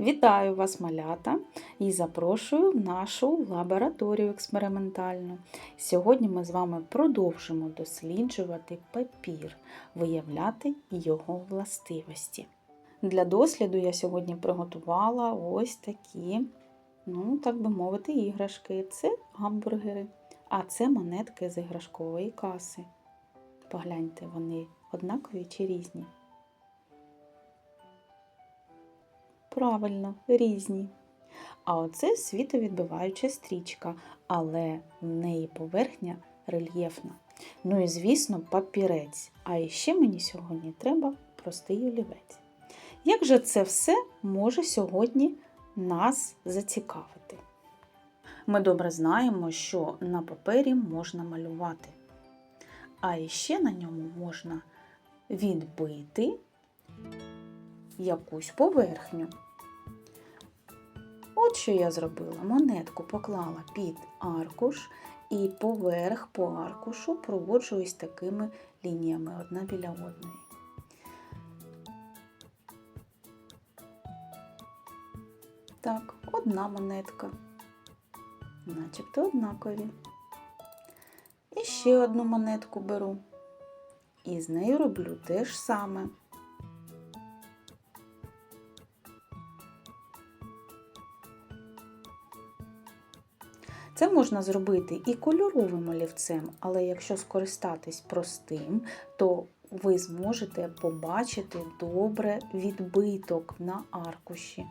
Вітаю вас, малята, і запрошую в нашу лабораторію експериментальну. Сьогодні ми з вами продовжимо досліджувати папір, виявляти його властивості. Для досліду я сьогодні приготувала ось такі, ну, так би мовити, іграшки. Це гамбургери, а це монетки з іграшкової каси. Погляньте, вони однакові чи різні. Правильно, різні. А оце світовідбиваюча стрічка, але в неї поверхня рельєфна. Ну і, звісно, папірець. А ще мені сьогодні треба простий олівець. Як же це все може сьогодні нас зацікавити? Ми добре знаємо, що на папері можна малювати, а ще на ньому можна відбити якусь поверхню. От що я зробила. Монетку поклала під аркуш і поверх по аркушу проводжу ось такими лініями одна біля одної. Так, одна монетка, начебто однакові. І ще одну монетку беру. І з нею роблю те ж саме. Це можна зробити і кольоровим олівцем, але якщо скористатись простим, то ви зможете побачити добре відбиток на аркуші.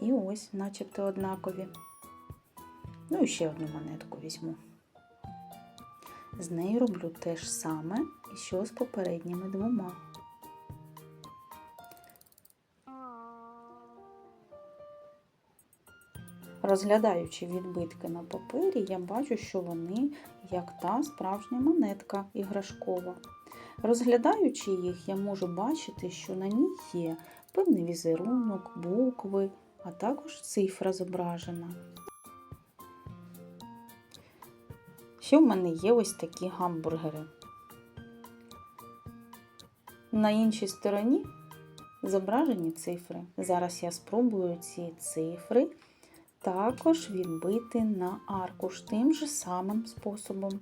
І ось, начебто однакові. Ну і ще одну монетку візьму. З нею роблю те ж саме, що з попередніми двома. Розглядаючи відбитки на папері, я бачу, що вони як та справжня монетка іграшкова. Розглядаючи їх, я можу бачити, що на ній є певний візерунок, букви, а також цифра зображена. Ще в мене є ось такі гамбургери. На іншій стороні зображені цифри. Зараз я спробую ці цифри також відбити на аркуш тим же самим способом.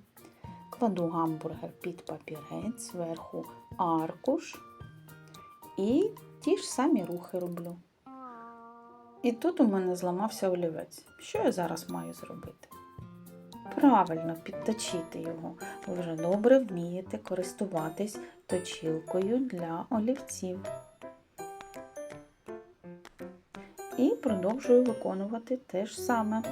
Кладу гамбургер під папірець, зверху аркуш і ті ж самі рухи роблю. І тут у мене зламався олівець. Що я зараз маю зробити? Правильно підточити його. Ви вже добре вмієте користуватись точілкою для олівців. І продовжую виконувати те ж саме.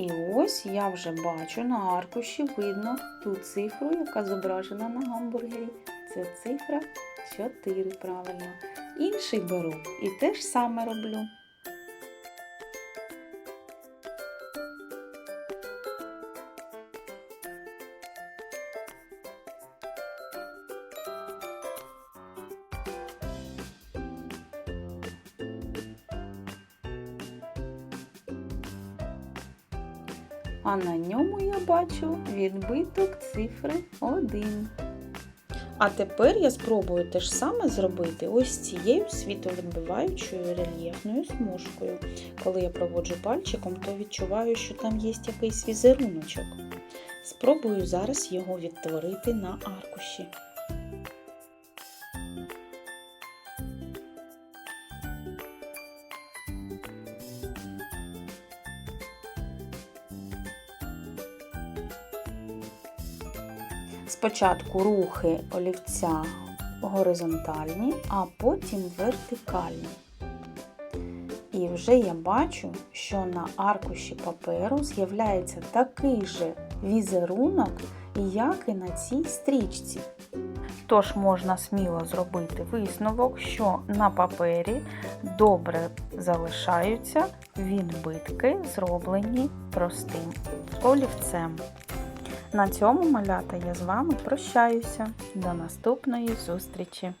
І ось я вже бачу на аркуші видно ту цифру, яка зображена на гамбургері. Це цифра 4, правильно. Інший беру і те ж саме роблю. А на ньому я бачу відбиток цифри 1. А тепер я спробую те ж саме зробити ось цією світовідбиваючою рельєфною смужкою. Коли я проводжу пальчиком, то відчуваю, що там є якийсь візеруночок. Спробую зараз його відтворити на аркуші. Спочатку рухи олівця горизонтальні, а потім вертикальні. І вже я бачу, що на аркуші паперу з'являється такий же візерунок, як і на цій стрічці. Тож можна сміло зробити висновок, що на папері добре залишаються відбитки, зроблені простим олівцем. На цьому малята я з вами прощаюся. До наступної зустрічі!